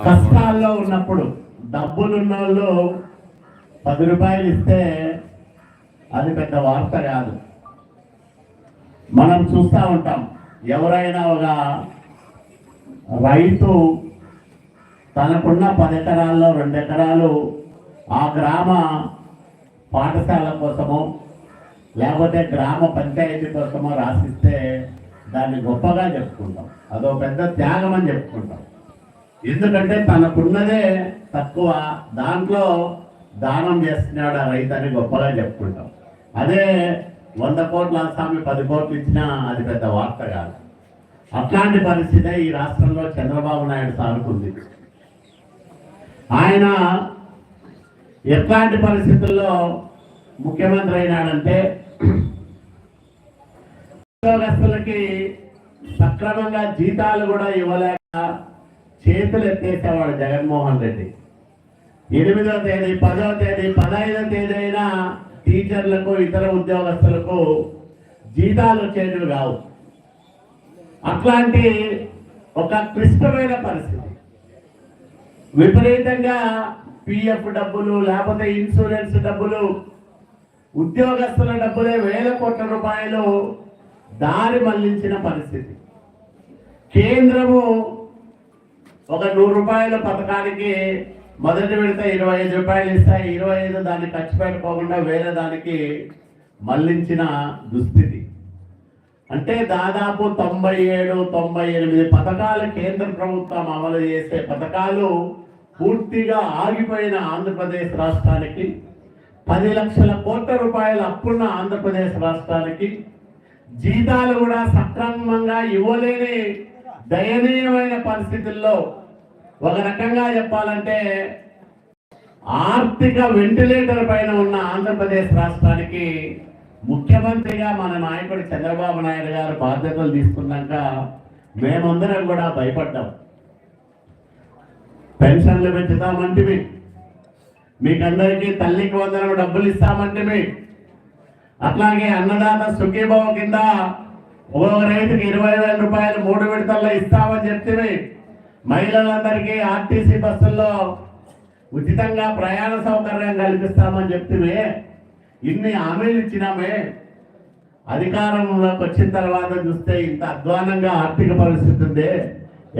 కష్టాల్లో ఉన్నప్పుడు డబ్బులున్న వాళ్ళు పది రూపాయలు ఇస్తే అది పెద్ద వార్త కాదు. మనం చూస్తూ ఉంటాం ఎవరైనా ఒక రైతు తనకున్న పది ఎకరాల్లో రెండు ఎకరాలు ఆ గ్రామ పాఠశాల కోసమో లేకపోతే గ్రామ పంచాయతీ కోసమో రాసిస్తే దాన్ని గొప్పగా చెప్పుకుంటాం. అదో పెద్ద త్యాగం అని చెప్పుకుంటాం. ఎందుకంటే తనకున్నదే తక్కువ. దాంట్లో దానం చేస్తున్నాడు ఆ రైతు అని గొప్పగా చెప్పుకుంటాం. అదే వంద కోట్ల స్వామి పది కోట్లు ఇచ్చినా అది పెద్ద వార్త కాదు. అట్లాంటి పరిస్థితే ఈ రాష్ట్రంలో చంద్రబాబు నాయుడు సానుకుంది ఆయన ఎట్లాంటి పరిస్థితుల్లో ముఖ్యమంత్రి అయినాడంటే ఉద్యోగస్తులకి సక్రమంగా జీతాలు కూడా ఇవ్వలేక చేతులు ఎత్తేసేవాడు జగన్మోహన్ రెడ్డి. ఎనిమిదో తేదీ పదో తేదీ పదహైదో తేదీ అయినా టీచర్లకు ఇతర ఉద్యోగస్తులకు జీతాలు వచ్చేటివి కావు. అట్లాంటి ఒక క్లిష్టమైన పరిస్థితి. విపరీతంగా పిఎఫ్ డబ్బులు లేకపోతే ఇన్సూరెన్స్ డబ్బులు ఉద్యోగస్తుల డబ్బులే వేల కోట్ల రూపాయలు దారి మళ్ళించిన పరిస్థితి. కేంద్రము ఒక నూరు రూపాయల పథకానికి మొదటి విడత ఇరవై ఐదు రూపాయలు ఇస్తాయి ఇరవై ఐదు దాన్ని ఖర్చు పెట్టుకోకుండా వేరే దానికి మళ్ళించిన దుస్థితి. అంటే దాదాపు తొంభై ఏడు తొంభై ఎనిమిది పథకాలు కేంద్ర ప్రభుత్వం అమలు చేసే పథకాలు పూర్తిగా ఆగిపోయిన ఆంధ్రప్రదేశ్ రాష్ట్రానికి పది లక్షల కోట్ల రూపాయల అప్పున్న ఆంధ్రప్రదేశ్ రాష్ట్రానికి జీతాలు కూడా సక్రమంగా ఇవ్వలేని దయనీయమైన పరిస్థితుల్లో ఒక రకంగా చెప్పాలంటే ఆర్థిక వెంటిలేటర్ పైన ఉన్న ఆంధ్రప్రదేశ్ రాష్ట్రానికి ముఖ్యమంత్రిగా మన నాయకుడు చంద్రబాబు నాయుడు గారు బాధ్యతలు తీసుకున్నాక మేమందరం కూడా భయపడ్డాం. పెన్షన్లు పెంచుతామంటివి మీకందరికీ తల్లికి వందనం డబ్బులు ఇస్తామంటివి అట్లాగే అన్నదాత సుఖీభావం కింద ఓ రైతుకి ఇరవై వేల రూపాయలు మూడు విడతల్లో ఇస్తామని చెప్తే మహిళలందరికీ ఆర్టీసీ బస్సుల్లో ఉచితంగా ప్రయాణ సౌకర్యం కల్పిస్తామని చెప్తే ఇన్ని హామీలు ఇచ్చినామే. అధికారంలోకి వచ్చిన తర్వాత చూస్తే ఇంత అధ్వానంగా ఆర్థిక పరిస్థితి ఉంది.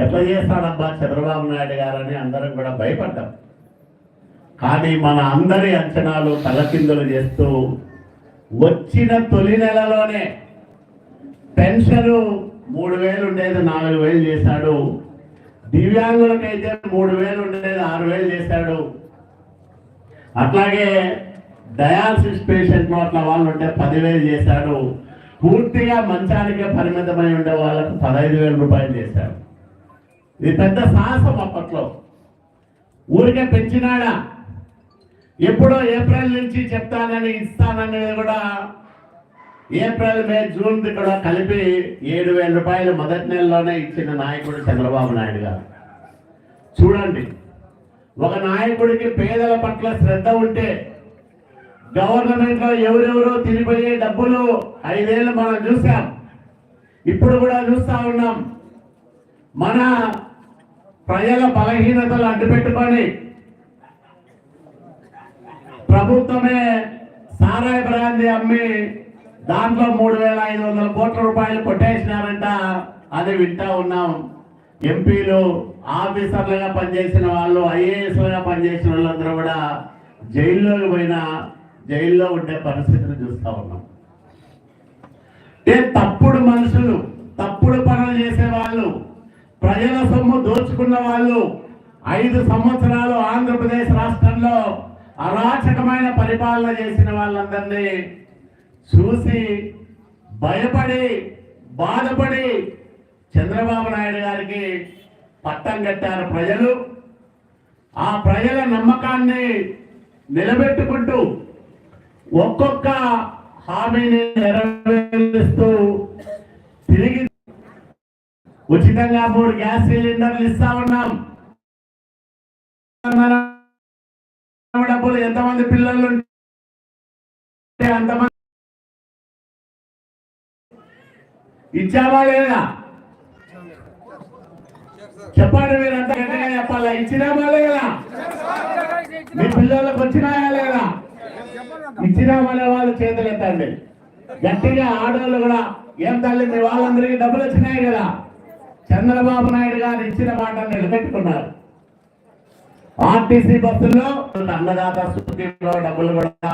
ఎట్లా చేస్తాడబ్బా చంద్రబాబు నాయుడు గారని అందరం కూడా భయపడ్డాం. కానీ మన అందరి అంచనాలు తలకిందులు చేస్తూ వచ్చిన తొలి నెలలోనే పెన్షన్ మూడు వేలు ఉండేది నాలుగు వేలు చేశాడు. దివ్యాంగులకైతే మూడు వేలు ఉండేది ఆరు వేలు చేశాడు. అట్లాగే డయాలసిస్ పేషెంట్ అట్లా వాళ్ళు ఉంటే పదివేలు చేశాడు. పూర్తిగా మంచానికే పరిమితమై ఉండే వాళ్ళకు పదహైదు వేల రూపాయలు చేశాడు. ఇది పెద్ద సాహసం అప్పట్లో. ఊరికే పెంచినాడా? ఎప్పుడో ఏప్రిల్ నుంచి చెప్తానని ఇస్తాననేది కూడా ఏప్రిల్ మే జూన్ కూడా కలిపి ఏడు వేల రూపాయలు మొదటి నెలలోనే ఇచ్చిన నాయకుడు చంద్రబాబు నాయుడు గారు. చూడండి ఒక నాయకుడికి పేదల పట్ల శ్రద్ధ ఉంటే గవర్నమెంట్లో ఎవరెవరో తిరిగిపోయే డబ్బులు ఐదేళ్ళు మనం చూసాం. ఇప్పుడు కూడా చూస్తా ఉన్నాం. మన ప్రజల బలహీనతలు అడ్డుపెట్టుకొని ప్రభుత్వమే సారాయి బ్రాంతి అమ్మి దాంట్లో మూడు వేల ఐదు వందల కోట్ల రూపాయలు కొట్టేసినారంట. అది వింటా ఉన్నాం. ఎంపీలు ఆఫీసర్లుగా పనిచేసిన వాళ్ళు ఐఏఎస్లుగా పనిచేసిన వాళ్ళందరూ కూడా జైల్లోకి పోయిన జైల్లో ఉండే పరిస్థితిని చూస్తూ ఉన్నాం. ఏ తప్పుడు మనుషులు తప్పుడు పనులు చేసే వాళ్ళు ప్రజల సొమ్ము దోచుకున్న వాళ్ళు ఐదు సంవత్సరాలు ఆంధ్రప్రదేశ్ రాష్ట్రంలో అరాచకమైన పరిపాలన చేసిన వాళ్ళందరినీ చూసి భయపడి బాధపడి చంద్రబాబు నాయుడు గారికి పట్టం కట్టారు ప్రజలు. ఆ ప్రజల నమ్మకాన్ని నిలబెట్టుకుంటూ ఒక్కొక్క హామీని నెరవేరుస్తూ తిరిగి ఉచితంగా మూడు గ్యాస్ సిలిండర్లు ఇస్తా ఉన్నాం. డబ్బులు ఎంతమంది పిల్లలు అంతమంది ఇచ్చావా లేదా? చెప్పండి మీరంతా గట్టిగా చెప్పాలా? ఇచ్చినామా లేదా? మీ పిల్లలకు వచ్చినాయా లేదా? ఇచ్చినామనే వాళ్ళు చేతులు ఎత్తండి. గట్టిగా ఆడవాళ్ళు కూడా ఏం తల్లి మీ వాళ్ళందరికీ డబ్బులు వచ్చినాయి కదా? చంద్రబాబు నాయుడు గారు ఇచ్చిన మాట నిలబెట్టుకున్నారు. ఆర్టీసీ బస్సుల్లో అన్నదాత సుఖీలో డబ్బులు కూడా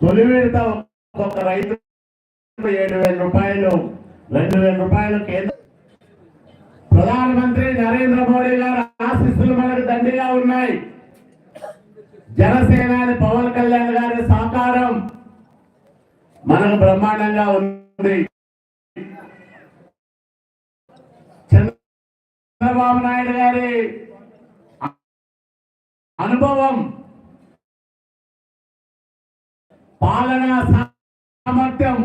తొలి విడత ఒక్కొక్క రైతు ఏడు వేల రూపాయలు. రెండు వేల రూపాయలు కేంద్ర ప్రధానమంత్రి నరేంద్ర మోడీ గారు ఆశీస్సులు మనకు దండిగా ఉన్నాయి. జనసేనాని పవన్ కళ్యాణ్ గారి సహకారం మనకు బ్రహ్మాండంగా ఉంది. చంద్రబాబు నాయుడు గారి అనుభవం పాలనా సామర్థ్యం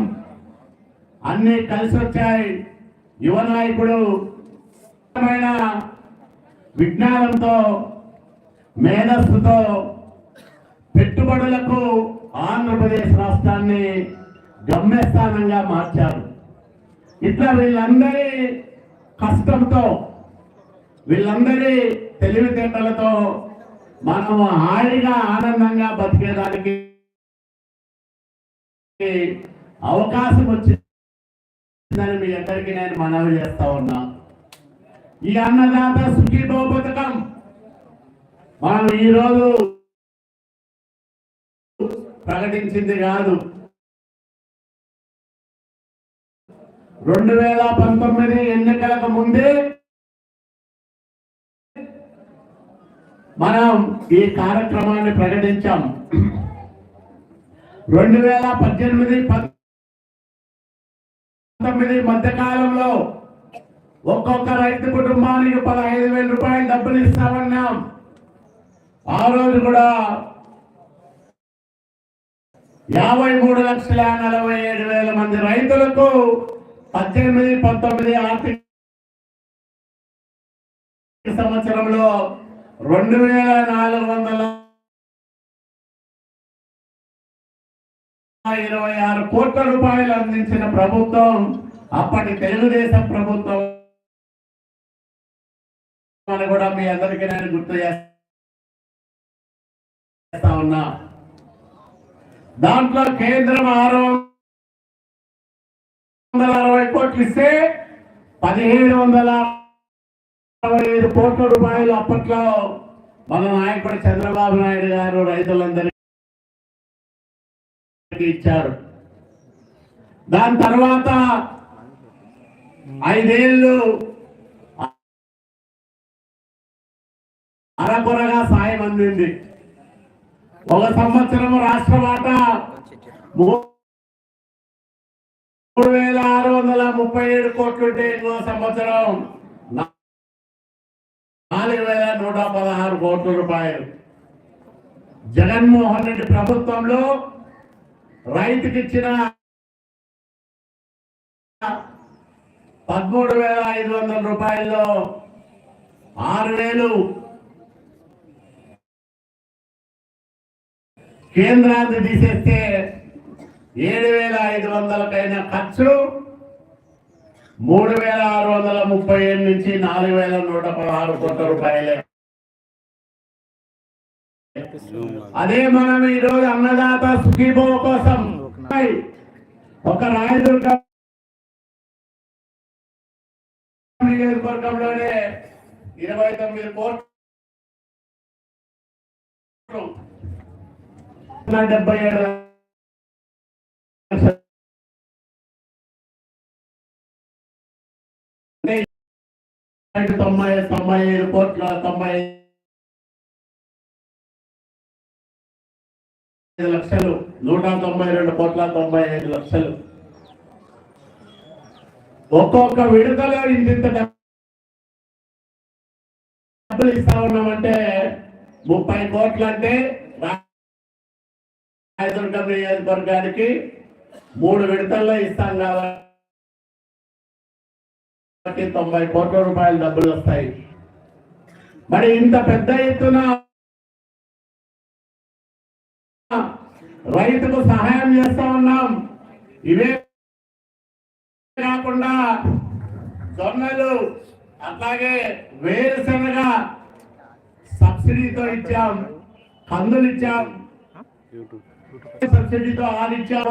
అన్ని కలిసి వచ్చాయి. యువ నాయకుడు విజ్ఞానంతో మేధస్సుతో పెట్టుబడులకు ఆంధ్రప్రదేశ్ రాష్ట్రాన్ని గమ్యస్థానంగా మార్చారు. ఇట్లా వీళ్ళందరి కష్టంతో వీళ్ళందరి తెలివితేటలతో మనము హాయిగా ఆనందంగా బతికేదానికి అవకాశం వచ్చింది. మీ అందరికీ నేను మనవి చేస్తా ఉన్నా. ఈ అన్నదాత సుఖీభవ పథకం. మనం ఈరోజు ప్రకటించింది కాదు. రెండు వేల పంతొమ్మిది ఎన్నికలకు ముందే మనం ఈ కార్యక్రమాన్ని ప్రకటించాం. రెండు వేల పద్దెనిమిది పంతొమ్మిది మధ్య కాలంలో ఒక్కొక్క రైతు కుటుంబానికి పదహైదు వేల రూపాయలు డబ్బులు ఇస్తామన్నాం. ఆ రోజు కూడా యాభై మూడు లక్షల నలభై ఏడు వేల మంది రైతులకు పద్దెనిమిది పంతొమ్మిది ఆర్థిక సంవత్సరంలో రెండు వేల నాలుగు వందల ఇరవై ఆరు కోట్ల రూపాయలు అందించిన ప్రభుత్వం అప్పటి తెలుగుదేశం ప్రభుత్వం అని కూడా మీ అందరికీ నేను గుర్తు చేస్తా ఉన్నా. దాంట్లో కేంద్రం ఆరు వందల అరవై కోట్లు ఇస్తే పదిహేడు వందల అరవై ఐదు కోట్ల రూపాయలు అప్పట్లో మన నాయకుడు చంద్రబాబు నాయుడు గారు రైతులందరికీ ఇచ్చారు. దాని తర్వాత ఐదేళ్ళు అరకొరగా సాయం అందింది. ఒక సంవత్సరం రాష్ట్ర వాటా మూడు వేల ఆరు వందల ముప్పై ఏడు కోట్లుంటే ఇంకో సంవత్సరం నాలుగు వేల నూట పదహారు కోట్ల రూపాయలు. జగన్మోహన్ రెడ్డి ప్రభుత్వంలో రైతుకి ఇచ్చిన పదమూడు వేల ఐదు వందల రూపాయల్లో ఆరు వేలు కేంద్రాన్ని తీసేస్తే ఏడు వేల ఐదు వందలకైన ఖర్చు మూడు వేల ఆరు వందల ముప్పై ఏడు నుంచి నాలుగు వేల నూట పదహారు కోట్ల రూపాయలే. అదే మనం ఈరోజు అన్నదాత సుఖీభో కోసం ఒక రాయదుర్గ నియోజకవర్గంలోనే ఇరవై తొమ్మిది కోట్లు డెబ్బై ఏడు తొంభై తొంభై ఐదు కోట్ల తొంభై ఐదు లక్షలు నూట తొంభై రెండు కోట్ల తొంభై ఐదు లక్షలు. ఒక్కొక్క విడతలో ఇంత డబ్బులు ఇస్తా ఉన్నామంటే ముప్పై కోట్లు అంటే రాయదుర్గం నియోజకవర్గానికి మూడు విడతల్లో ఇస్తాం కాబట్టి తొంభై కోట్ల రూపాయల డబ్బులు వస్తాయి. మరి ఇంత పెద్ద ఎత్తున రైతుకు సహాయం చేస్తా ఉన్నాం. ఇవే కాకుండా జొన్నలు అట్లాగే వేరుశనగ సబ్సిడీతో ఇచ్చాం కందులు ఇచ్చాం. సబ్సిడీతో ఆలు ఇచ్చాం